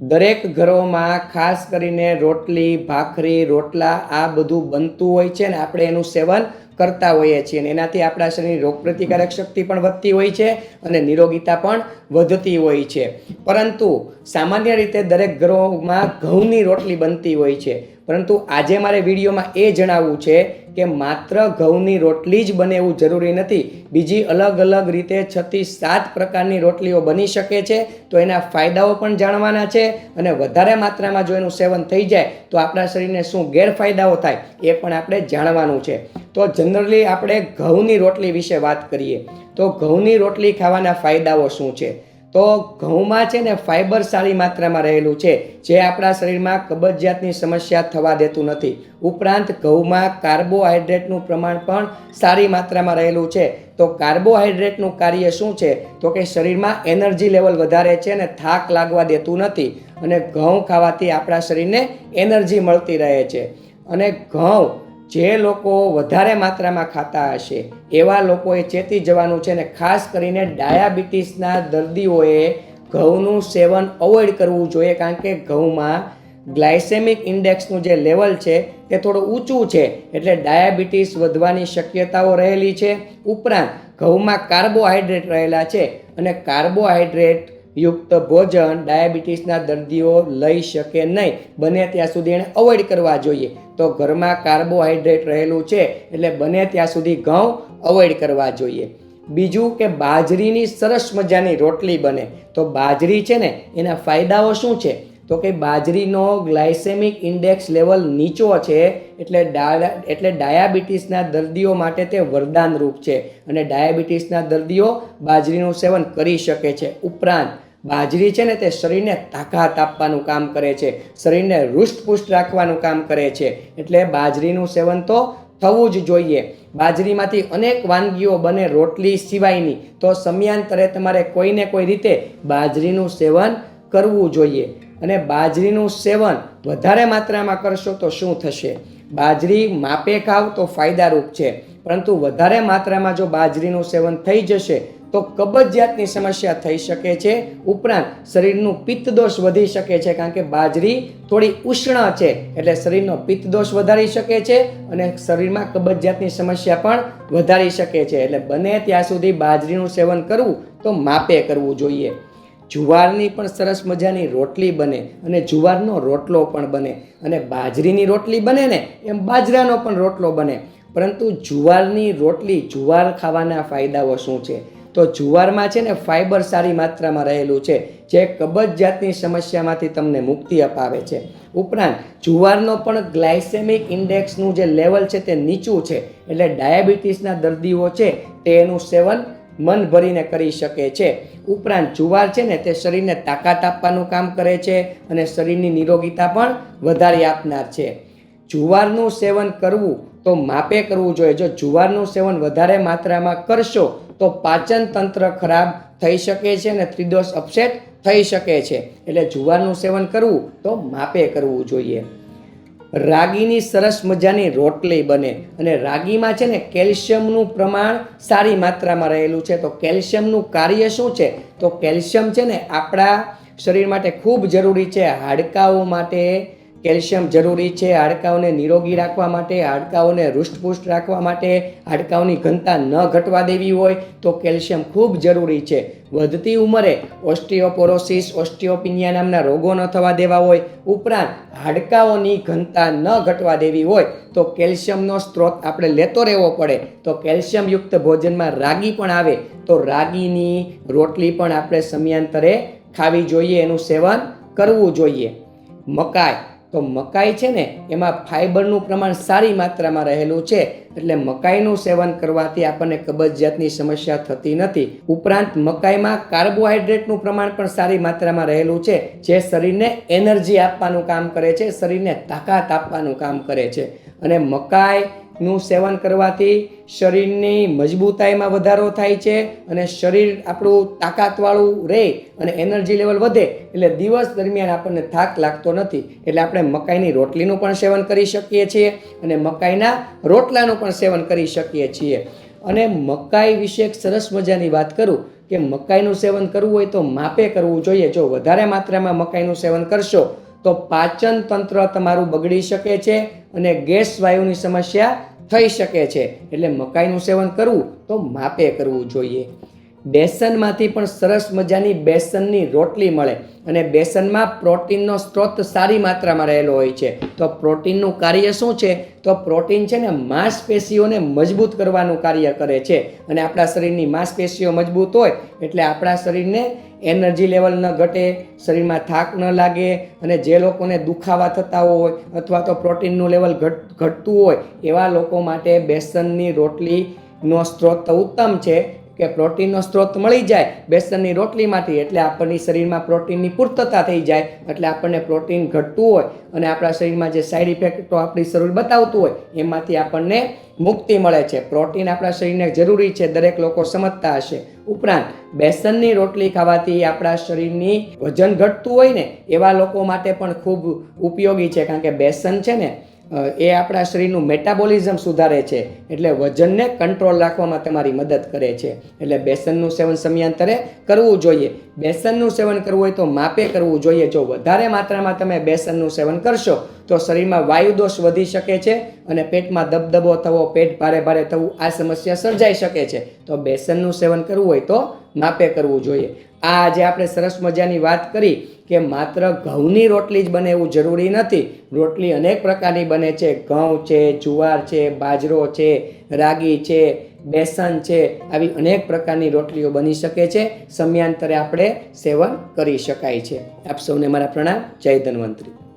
દરેક ઘરોમાં ખાસ કરીને રોટલી, ભાખરી, રોટલા આ બધું બનતું હોય છે ને આપણે એનું સેવન કરતા હોઈએ છીએ અને એનાથી આપણા શરીરની રોગપ્રતિકારક શક્તિ પણ વધતી હોય છે અને નિરોગીતા પણ વધતી હોય છે. પરંતુ સામાન્ય રીતે દરેક ઘરોમાં ઘઉંની રોટલી બનતી હોય છે. પરંતુ આજે મારે વિડીયોમાં એ જણાવવું છે કે માત્ર ઘઉંની રોટલી જ બને એવું જરૂરી નથી. બીજી અલગ અલગ રીતે છથી સાત પ્રકારની રોટલીઓ બની શકે છે, તો એના ફાયદાઓ પણ જાણવાના છે અને વધારે માત્રામાં જો એનું સેવન થઈ જાય, તો આપણા શરીરને શું ગેરફાયદાઓ થાય એ પણ આપણે જાણવાનું છે. તો જનરલી આપણે ઘઉંની રોટલી વિશે વાત કરીએ, તો ઘઉંની રોટલી ખાવાના ફાયદાઓ શું છે? તો ઘઉંમાં છે ને ફાઇબર સારી માત્રામાં રહેલું છે, જે આપણા શરીરમાં કબજિયાતની સમસ્યા થવા દેતું નથી. ઉપરાંત ઘઉંમાં કાર્બોહાઈડ્રેટનું પ્રમાણ પણ સારી માત્રામાં રહેલું છે. તો કાર્બોહાઈડ્રેટનું કાર્ય શું છે? તો કે શરીરમાં એનર્જી લેવલ વધારે છે અને થાક લાગવા દેતું નથી અને ઘઉં ખાવાથી આપણા શરીરને એનર્જી મળતી રહે છે. અને ઘઉં જે લોકો વધારે માત્રામાં ખાતા હશે, એવા લોકોએ ચેતી જવાનું છે ને ખાસ કરીને ડાયાબિટીસના દર્દીઓએ ઘઉંનું સેવન અવોઇડ કરવું જોઈએ કારણ કે ઘઉંમાં ગ્લાયસેમિક ઇન્ડેક્સનું જે લેવલ છે તે થોડું ઊંચું છે એટલે ડાયાબિટીસ વધવાની શક્યતાઓ રહેલી છે. ઉપરાંત ઘઉંમાં કાર્બોહાઈડ્રેટ રહેલા છે અને કાર્બોહાઈડ્રેટ યુક્ત ભોજન ડાયાબિટીસના દર્દીઓ લઈ શકે નહીં. બને ત્યાં સુધી એણે અવોઇડ કરવા જોઈએ. તો ઘરમાં કાર્બોહાઈડ્રેટ રહેલું છે એટલે બને ત્યાં સુધી ઘઉં અવોઇડ કરવા જોઈએ. બીજું કે બાજરીની સરસ મજાની રોટલી બને. તો બાજરી છે ને, એના ફાયદાઓ શું છે? તો કે બાજરીનો ગ્લાયસેમિક ઇન્ડેક્સ લેવલ નીચો છે એટલે ડા એટલે ડાયાબિટીસના દર્દીઓ માટે તે વરદાનરૂપ છે. અને ડાયાબિટીસના દર્દીઓ બાજરીનું સેવન કરી શકે છે ઉપરાંત બાજરી છે ને તે શરીરને તાકાત આપવાનું કામ કરે છે. શરીરને હૃષ્ટપુષ્ટ રાખવાનું કામ કરે છે. એટલે બાજરીનું સેવન તો થવું જ જોઈએ. બાજરીમાંથી અનેક વાનગીઓ બને રોટલી સિવાયની. તો સમયાંતરે તમારે કોઈને કોઈ રીતે બાજરીનું સેવન કરવું જોઈએ. અને બાજરીનું સેવન વધારે માત્રામાં કરશો તો શું થશે? બાજરી માપે ખાવ તો ફાયદારૂપ છે. પરંતુ વધારે માત્રામાં જો બાજરીનું સેવન થઈ જશે તો કબજિયાતની સમસ્યા થઈ શકે છે. ઉપરાંત શરીરનું પિત્ત દોષ વધી શકે છે, કારણ કે બાજરી થોડી ઉષ્ણ છે, એટલે શરીરનો પિત્ત દોષ વધારી શકે છે અને શરીરમાં કબજિયાતની સમસ્યા પણ વધારી શકે છે. એટલે બને ત્યાં સુધી બાજરીનું સેવન કરવું તો માપે કરવું જોઈએ. જુવારની પણ સરસ મજાની રોટલી બને અને જુવારનો રોટલો પણ બને અને બાજરીની રોટલી બને ને એમ બાજરાનો પણ રોટલો બને. પરંતુ જુવારની રોટલી જુવાર ખાવાના ફાયદાઓ શું છે? તો જુવારમાં છે ને ફાઇબર સારી માત્રામાં રહેલું છે, જે કબજિયાતની સમસ્યામાંથી તમને મુક્તિ અપાવે છે. ઉપરાંત, જુવારનો પણ ગ્લાયસેમિક ઇન્ડેક્સનું જે લેવલ છે તે નીચું છે, એટલે ડાયાબિટીસના દર્દીઓ છે તે એનું સેવન મન ભરીને કરી શકે છે. ઉપરાંત, જુવાર છે ને તે શરીરને તાકાત આપવાનું કામ કરે છે અને શરીરની નિરોગીતા પણ વધારી આપનાર છે. જુવારનું સેવન કરવું તો માપે કરવું જોઈએ. જો જુવારનું સેવન વધારે માત્રામાં કરશો તો પાચન તંત્ર ખરાબ થઈ શકે છે અને ત્રિદોષ અપસેટ થઈ શકે છે. એટલે જુવારનું સેવન કરવું તો માપે કરવું જોઈએ. રાગીની સરસ મજાની રોટલી બને અને રાગીમાં છે ને કેલ્શિયમનું પ્રમાણ સારી માત્રામાં રહેલું છે. તો કેલ્શિયમનું કાર્ય શું છે? તો કેલ્શિયમ છે ને આપણા શરીર માટે ખૂબ જરૂરી છે. હાડકાઓ માટે કેલ્શિયમ જરૂરી છે. હાડકાઓને નિરોગી રાખવા માટે, હાડકાઓને હૃષ્ટપુષ્ટ રાખવા માટે, હાડકાઓની ઘનતા ન ઘટવા દેવી હોય તો કેલ્શિયમ ખૂબ જરૂરી છે. વધતી ઉંમરે ઓસ્ટિયોપોરોસિસ ઓસ્ટિયોપિનિયા નામના રોગો ન થવા દેવા હોય, ઉપરાંત હાડકાઓની ઘનતા ન ઘટવા દેવી હોય તો કેલ્શિયમનો સ્ત્રોત આપણે લેતો રહેવો પડે. તો કેલ્શિયમયુક્ત ભોજનમાં રાગી પણ આવે. તો રાગીની રોટલી પણ આપણે સમયાંતરે ખાવી જોઈએ, એનું સેવન કરવું જોઈએ. મકાઈ. તો મકાઈ છે ને, એમાં ફાઇબરનું પ્રમાણ સારી માત્રામાં રહેલું છે. એટલે મકાઈનું સેવન કરવાથી આપણને કબજિયાતની સમસ્યા થતી નથી. ઉપરાંત મકાઈમાં કાર્બોહાઈડ્રેટનું પ્રમાણ પણ સારી માત્રામાં રહેલું છે, જે શરીરને એનર્જી આપવાનું કામ કરે છે, શરીરને તાકાત આપવાનું કામ કરે છે. અને મકાઈનું સેવન કરવાથી શરીરની મજબૂતાઈમાં વધારો થાય છે અને શરીર આપણું તાકાતવાળું રહે અને એનર્જી લેવલ વધે એટલે દિવસ દરમિયાન આપણને થાક લાગતો નથી. એટલે આપણે મકાઈની રોટલીનું પણ સેવન કરી શકીએ છીએ અને મકાઈના રોટલાનું પણ સેવન કરી શકીએ છીએ. અને મકાઈ વિશે એક સરસ મજાની વાત કરું કે મકાઈનું સેવન કરવું હોય તો માપે કરવું જોઈએ. જો વધારે માત્રામાં મકાઈનું સેવન કરશો તો પાચન તંત્ર તમારું બગડી શકે છે અને ગેસ વાયુની સમસ્યા થઈ શકે છે. એટલે મકાઈનું સેવન કરવું તો માપે કરવું જોઈએ. બેસનમાંથી પણ સરસ મજાની બેસનની રોટલી મળે અને બેસનમાં પ્રોટીનનો સ્ત્રોત સારી માત્રામાં રહેલો હોય છે. તો પ્રોટીનનું કાર્ય શું છે? તો પ્રોટીન છે ને માંસપેશીઓને મજબૂત કરવાનું કાર્ય કરે છે. અને આપણા શરીરની માંસપેશીઓ મજબૂત હોય એટલે આપણા શરીરને એનર્જી લેવલ ન ઘટે, શરીરમાં થાક ન લાગે અને જે લોકોને દુખાવા થતા હોય અથવા તો પ્રોટીનનું લેવલ ઘટ, ઘટતું હોય એવા લોકો માટે બેસનની રોટલીનો સ્ત્રોત ઉત્તમ છે. કે પ્રોટીનનો સ્ત્રોત મળી જાય બેસનની રોટલીમાંથી, એટલે આપણને શરીરમાં પ્રોટીનની પૂર્તતા થઈ જાય, એટલે આપણને પ્રોટીન ઘટતું હોય. અને આપણા શરીરમાં જે સાઈડ ઇફેક્ટો આપણી શરીર બતાવતું હોય, એમાંથી આપણને મુક્તિ મળે છે. પ્રોટીન આપણા શરીરને જરૂરી છે, દરેક લોકો સમજતા હશે. ઉપરાંત, બેસનની રોટલી ખાવાથી આપણા શરીરની વજન ઘટતું હોય ને, એવા લોકો માટે પણ ખૂબ ઉપયોગી છે, કારણ કે બેસન છે ને એ આપણા શરીરનું મેટાબોલિઝમ સુધારે છે. એટલે વજનને કંટ્રોલ રાખવામાં તમારી મદદ કરે છે. એટલે બેસનનું સેવન સમયાંતરે કરવું જોઈએ. બેસનનું સેવન કરવું હોય તો માપે કરવું જોઈએ. જો વધારે માત્રામાં તમે બેસનનું સેવન કરશો, તો શરીરમાં વાયુદોષ વધી શકે છે અને પેટમાં દબદબો થવો, પેટ ભારે ભારે થવું આ સમસ્યા સર્જાઈ શકે છે. તો બેસનનું સેવન કરવું હોય તો માપે કરવું જોઈએ. આ આજે આપણે સરસ મજાની વાત કરી કે માત્ર ઘઉંની રોટલી જ બને એવું જરૂરી નથી. રોટલી અનેક પ્રકારની બને છે. ઘઉં છે, જુવાર છે, બાજરો છે, રાગી છે, બેસન છે, આવી અનેક પ્રકારની રોટલીઓ બની શકે છે. સમયાંતરે આપણે સેવન કરી શકાય છે. આપ સૌને મારા પ્રણામ. જય ધન્વંતરી.